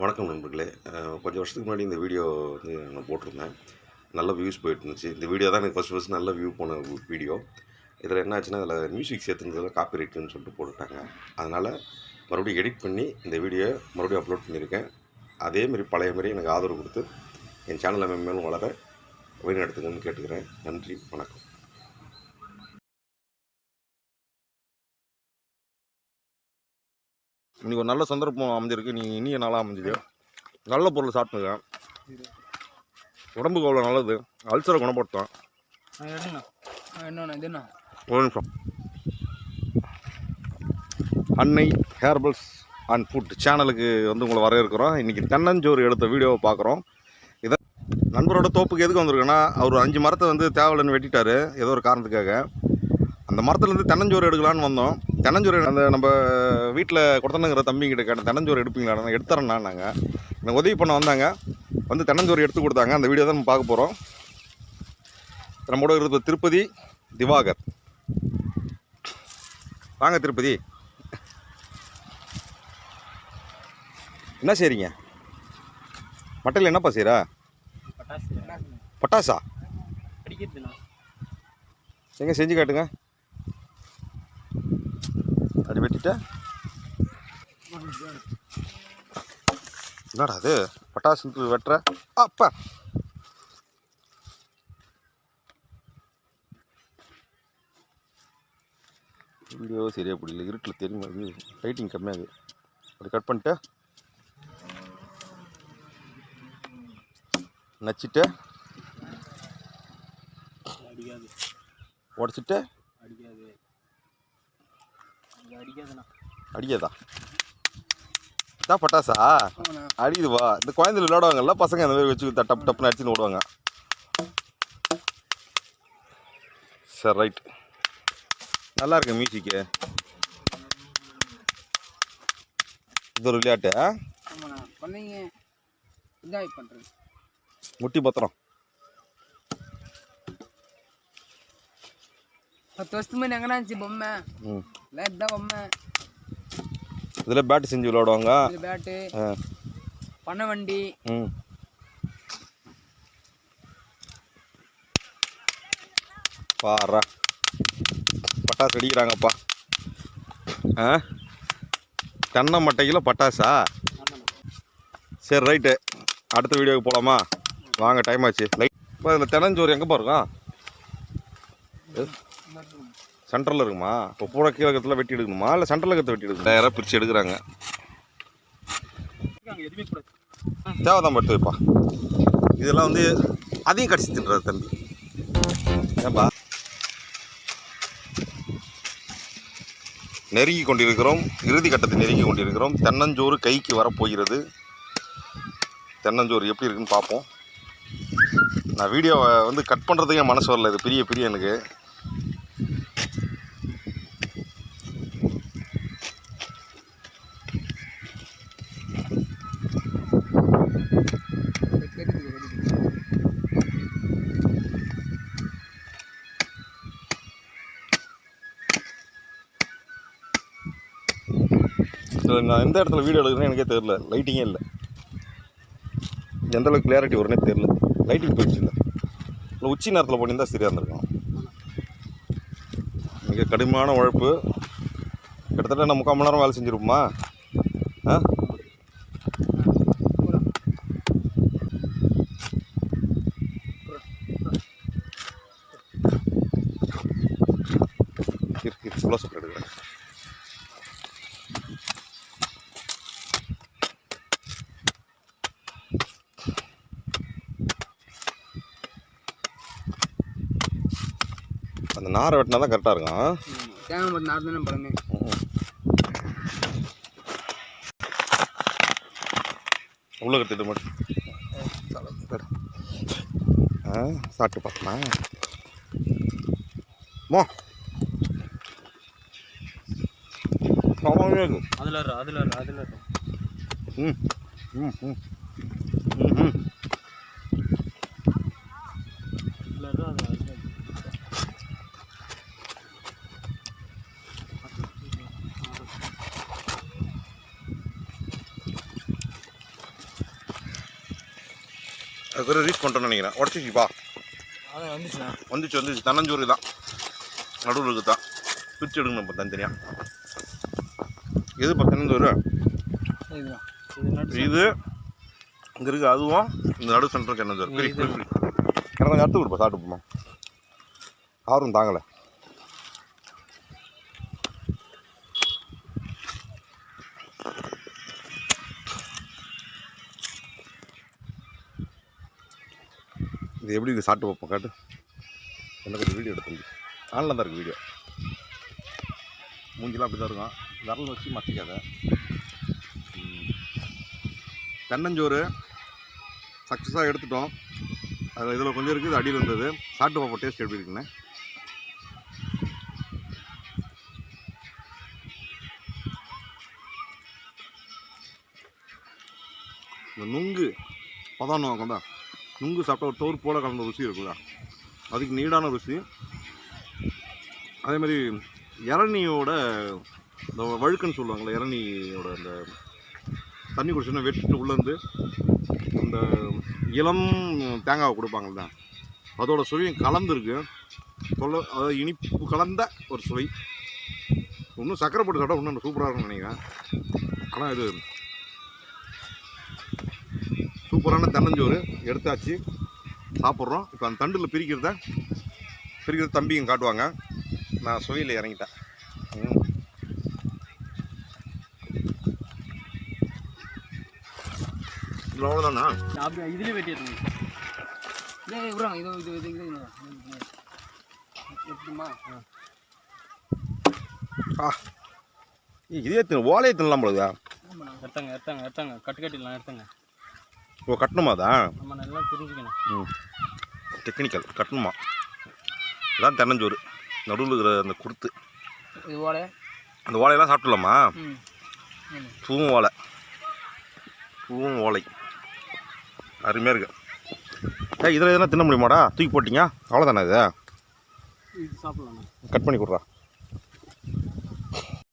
வணக்கம் நண்பர்களே. கொஞ்சம் வருஷத்துக்கு முன்னாடி இந்த வீடியோ வந்து நான் போட்டிருந்தேன். நல்ல வியூஸ் போயிட்டு இருந்துச்சு. இந்த வீடியோ தான் எனக்கு ஃபஸ்ட் ஃபஸ்ட் நல்ல வியூ போன வீடியோ. இதில் என்ன ஆச்சுன்னா அதில் மியூசிக் சேர்த்துனதில் காப்பி ரைட்டுன்னு சொல்லிட்டு போட்டுட்டாங்க. அதனால் மறுபடியும் எடிட் பண்ணி இந்த வீடியோ மறுபடியும் அப்லோட் பண்ணியிருக்கேன். அதேமாரி பழைய மாதிரி எனக்கு ஆதரவு கொடுத்து என் சேனலை மேலும் வளர வழி நடத்துங்கன்னு கேட்டுக்கிறேன். நன்றி. வணக்கம். இன்னைக்கு ஒரு நல்ல சந்தர்ப்பம் அமைஞ்சிருக்கு. நீ இனிய நாளாக அமைஞ்சுது நல்ல பொருள் சாப்பிட்டுங்க உடம்புக்கு அவ்வளோ நல்லது. அல்சரை குணப்படுத்தும் ஒரு நிமிஷம். அன்னை ஹேர்பல்ஸ் அண்ட் ஃபுட் சேனலுக்கு வந்து உங்களை வரவேற்கிறோம். இன்றைக்கி தென்னஞ்சோறு எடுத்த வீடியோவை பார்க்குறோம். இதை நண்பரோட தோப்புக்கு எதுக்கு வந்திருக்குன்னா அவர் அஞ்சு மரத்தை வந்து தேவையில்லைன்னு வெட்டிட்டாரு. ஏதோ ஒரு காரணத்துக்காக. அந்த மரத்துலேருந்து தென்னஞ்சோறு எடுக்கலான்னு வந்தோம். தென்னஞ்சோறு அந்த நம்ம வீட்டில் கொடுத்தனுங்கிற தம்பிங்கிட்ட கேட்டேன் தென்னஞ்சோறு எடுப்பீங்களா? நான் எடுத்துறேன்னா நாங்கள் எனக்கு உதவி பண்ண வந்தாங்க. வந்து தென்னஞ்சோறு எடுத்து கொடுத்தாங்க. அந்த வீடியோ தான் நம்ம பார்க்க போகிறோம் நம்மளோட இருக்கிறது திருப்பதி திவாகர். வாங்க திருப்பதி. என்ன செய்றீங்க? மட்டையில் என்னப்பா செய்கிற பட்டாசு. எங்க செஞ்சு காட்டுங்க. அடி வெட்டிட்ட. என்னடா அது பட்டாசு வெட்டுற. அப்பா. வீடியோ சரியா பிடிக்கல. இருட்டில் தெரியுமா இது லைட்டிங் கம்மியாகுது அப்படி கட் பண்ணிட்டு நச்சிட்டு அடிக்காது உடச்சிட்டு அடிக்காது? இதான் பட்டாசா? ஆமாண்ணா. அடிக்குது வா. இந்த குழந்தைல விளையாடுவாங்கல்ல பசங்க அந்த மாதிரி வச்சு டப்பு டப்புன்னு அடிச்சுன்னு விடுவாங்க சரி ரைட் நல்லா இருக்கு மியூசிக்கு இது ஒரு விளையாட்டு முட்டி பத்திரம். பத்து வருஷத்துக்கு முன்னாடி எங்கன்னா இருந்துச்சு பொம்மை? ம் லேட் தான் பொம்மை. இதில் பேட்டு செஞ்சு விளையாடுவாங்க. இது பேட்டு ஆ. பண்ண வண்டி. ம். பாரா பட்டாசு வெடிக்கிறாங்கப்பா. ஆ? தென்னை மட்டைக்கில் பட்டாசா? சரி ரைட்டு. அடுத்த வீடியோக்கு போகலாமா வாங்க டைம் ஆச்சு. லைட் இப்போ இதில் தெனஞ்சோறு எங்கே பாருங்க சென்டரில் இருக்குமா? இப்போ பூரா கீழே இருக்கிறதுல வெட்டி எடுக்கணுமா? இல்லை சென்டரில் இருக்கிறத வெட்டி எடுக்கணும்? நேராக பிரித்து எடுக்கிறாங்க. தேவைதான் எடுத்து வைப்பா. இதெல்லாம் வந்து அதையும் கடிச்சு தின்றாரு தம்பி. ஏன்பா? நெருங்கி கொண்டிருக்கிறோம். இறுதி கட்டத்தை நெருங்கி கொண்டிருக்கிறோம். தென்னஞ்சோறு கைக்கு வரப்போகிறது. தென்னஞ்சோறு எப்படி இருக்குன்னு பார்ப்போம். நான் வீடியோவை வந்து கட் பண்ணுறதுக்கு மனசு வரல. இது பெரிய பெரிய எனக்கு. இடத்துல நான் எந்த இடத்துல வீடியோ எடுக்கிறேன்னு எனக்கே தெரில லைட்டிங்கே இல்லை. எந்த அளவுக்கு கிளியாரிட்டி வரும்னே தெரில லைட்டிங் போயிடுச்சு இல்லை இல்லை உச்சி நேரத்தில் பண்ணியிருந்தா சரியாக இருந்திருக்கும். மிக கடுமையான உழைப்பு. கிட்டத்தட்ட நான் முக்கால் மணி நேரம் வேலை செஞ்சுருப்போமா? ஆ இருக்கு இருக்கு க்ளோஸ் அப் எடுக்கிறேன் அந்த நாரை வெட்டினா தான் கரெக்டாக இருக்கும். தேங்காய் பத்து நார் தானே பழமே. உள்ள கட்டிட்டு மட்டும் ஆ சாப்பிட்டு பார்க்கமா மோ. அதில் அதில் அதில் ம் ம் ம் ம் அதுக்கு ரீச் பண்ணிட்டோன்னு நினைக்கிறேன் உடச்சிச்சிப்பா வந்துச்சு வந்துச்சு. தன்னஞ்சோறு தான். நடுவில் இருக்குது? தான் பிரித்து எடுக்கணும் இப்போ தனித்தனியாக எது இப்போ இதுதான். இது இங்கே இருக்குது அதுவும் இந்த நடு சென்டர் தென்னஞ்சோறு பிரி பிரி பிரி. எனக்கு கொஞ்சம் அடுத்து கொடுப்பா சாப்பிட்டு போமா காரும் தாங்கலை. இது எப்படி இருக்குது சாப்பிட்டு பார்ப்போம் காட்டு. எனக்கு ஒரு வீடியோ எடுத்து ஆன்லைன் தான் இருக்குது வீடியோ மூஞ்சிலாம் அப்படி தான் இருக்கும். விரல் வச்சு மசிக்காத தென்னஞ்சோறு சக்ஸஸாக எடுத்துட்டோம். அதில் இதில் கொஞ்சம் இருக்குது அடியில் இருந்தது சாப்பிட்டு பார்ப்போம் டேஸ்ட் எப்படி இருக்குன்னு. இந்த நுங்கு பதான்னு வாங்க நுங்கு சாப்பிட்டா ஒரு தோறு போல கலந்த ருசி இருக்குதா அதுக்கு நீடான ருசி. அதே மாதிரி இளநியோட இந்த வழுக்குன்னு சொல்லுவாங்கள்ல இளநியோட அந்த தண்ணி குடிச்சோன்னா வெட்டிட்டு உள்ளேருந்து அந்த இளம் தேங்காவை கொடுப்பாங்கள்ல அதோட சுவையும் கலந்துருக்கு. சொல்ல அதாவது இனிப்பு கலந்த ஒரு சுவை. இன்னும் சக்கரை போட்டு சாப்பிட்டா இன்னும் சூப்பராக இருக்கும்னு நினைக்கிறேன். ஆனால் இது சூப்பரான தென்னஞ்சோறு எடுத்தாச்சு. சாப்பிட்றோம். இப்போ அந்த தண்டில் பிரிக்கிறத பிரிக்கிறது தம்பியும் காட்டுவாங்க. நான் சுவையில் இறங்கிட்டேன். அவ்வளோதானா அப்படியே இதுலேயே வெட்டிடுங்க இதே இது இது இது இது எப்படிமா ஏய், இதே. தின்னு ஓலையை தின்னலாம் போலுதா எடுத்தாங்க எடுத்தாங்க எடுத்தாங்க. கட்டு கட்டிடலாம் எடுத்தாங்க. ஓ கட்டணுமா தான் நம்ம நல்லா தெரிஞ்சுக்கணும். ம். டெக்னிக்கல் கட்டணுமா? இதான் தென்னஞ்சோறு. நடுவில் இருக்கிற அந்த குருத்து. ஓலை? அந்த ஓலையெல்லாம் சாப்பிடலாமா ம். பூவும் ஓலை. பூவும் ஓலை. அருமையாக இருக்கு. ஏய் இதில் எதனா தின்ன முடியுமாடா? தூக்கி போட்டிங்க? அவ்வளோதானே இது சாப்பிடலாம்? கட் பண்ணி கொடுறா.